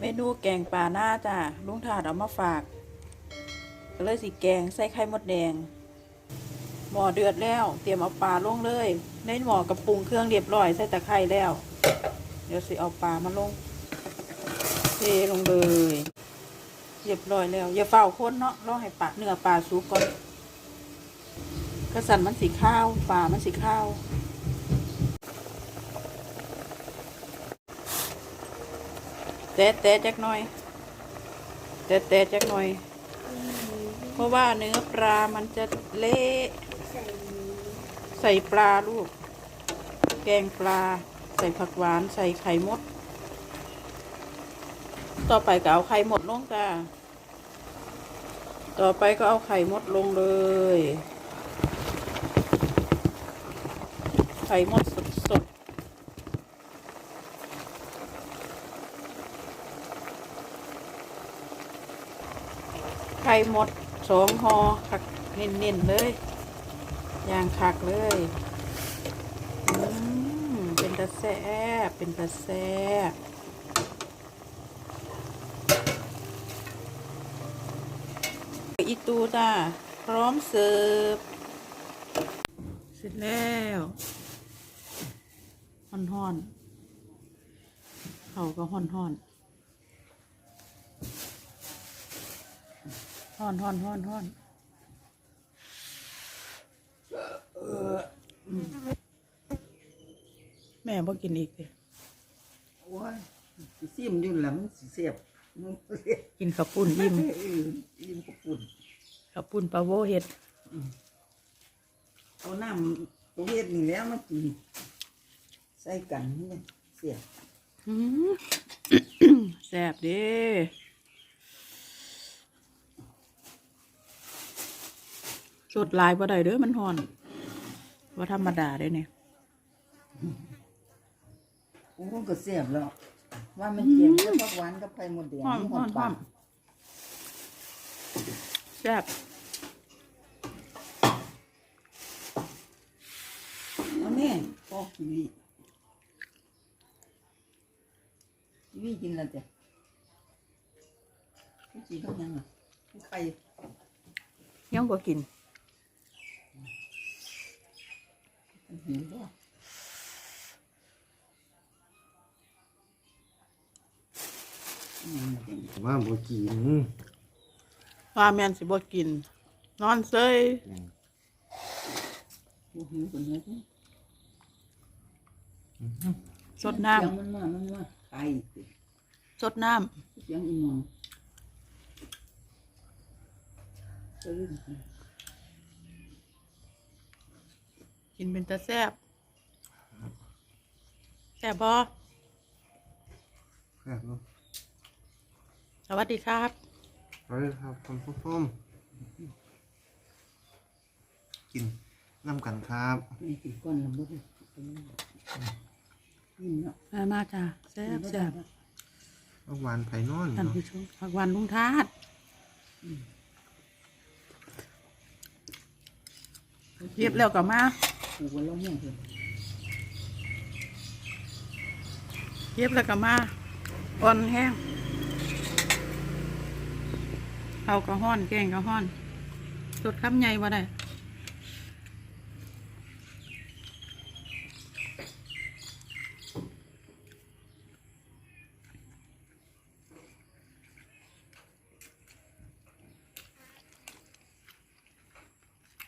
เมนูแกงปลาหน้าจ้ะลุงถาดเอามาฝากเลยสิแกงใส่ไข่มดแดง หม้อเดือดแล้ว เตรียมเอาปลาลงเลย ในหม้อกระปรุงเครื่องเรียบร้อยใส่ตะไคร้แล้ว เดี๋ยวสิเอาปลามาลง เทลงเลย เรียบร้อยแล้ว อย่าเฝ้าคนเนาะรอให้ปลาเนื้อปลาสุกก่อนกระสันมันสีข้าวปลามันสีข้าว แตะแตะจักหน่อย แตะแตะจักหน่อย เพราะว่าเนื้อปลามันจะเละใส่ปลาลูก แกงปลา ใส่ผักหวานใส่ไข่มด ต่อไปก็เอาไข่มดลงจ้าต่อไปก็เอาไข่มดลงเลย ไข่มดสดๆ ไข่มดสองหอคักเน้นๆเลยย่างคักเลยเป็นตะแซบเป็นตะแซบอีตูจ้าพร้อมเสิร์ฟเสร็จแล้วห่อนห่อนเขาก็ห่อนห่อน ห่อนห่อนห่อนห่อนเอออืมแม่บ่กินอีกเลยโอ้ยสิซิมอยู่แล้วมันสิเสียบมันเสียบกินข้าวปุ้นอิ่มเอออิ่มกระปุ่นข้าวปุ้นปลาโวเห็ดเอาน้ำตัวเฮ็ดนี่แล้วมากินใส่กันนี่เสียบอืมแซ่บเด้ สดหลายบ่ได้เด้อมันห่อนว่าธรรมดาเด้เนี่ยโอ้ก็เสียบแล้ว ว่ามันเจียมกับผักหวานกับไข่มดแดงห่อนหห่อนปห่ลาอนแซ่บเอาแน่พอกีวีกีวีกินแล้วจ้ะพี่จีเขายังอะไข่ยังก็กิน หิวบ่ว่าบ่กินว่าแม่นสิบ่กิน นอนเซยบ่หิวคนนี้สดน้เสียงมันมามันมาไข่ำสดน้เสียงอีหมอง กินเป็นตาแซ่บแซ่บบ่ครับลูกสวัสดีครับ ไปครับคุณผู้ชมกินน้ำกันครับนี่กินก้อนละมุดนี่เนาะมามาจ้าแซ่บแซ่บเมื่อวานไผ่นอนท่านเนาะผู้ชมผักหวานลุงทาดเรียบแล้วก็มา กูก็ร้องแห้งเลยเรียบแล้วก็มาอ่อนแห้งเอากระห้อน แกงกระห้อนสดคำใหญ่บ่ได้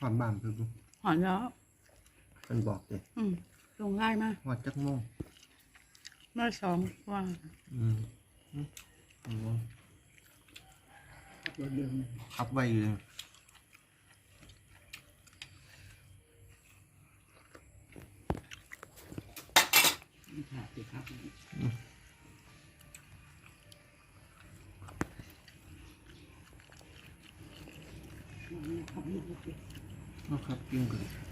หอดบ้านเพิ่นหอนแล้ว เพิ่นบอกเด้อืมลงง่ายมากหอดจักโมงมาสองว่าอืมอืมโอ้ตัวเดียวมันขับไว้อยู่เลยขาดสิครับครับนี่เนาะครับกินกัน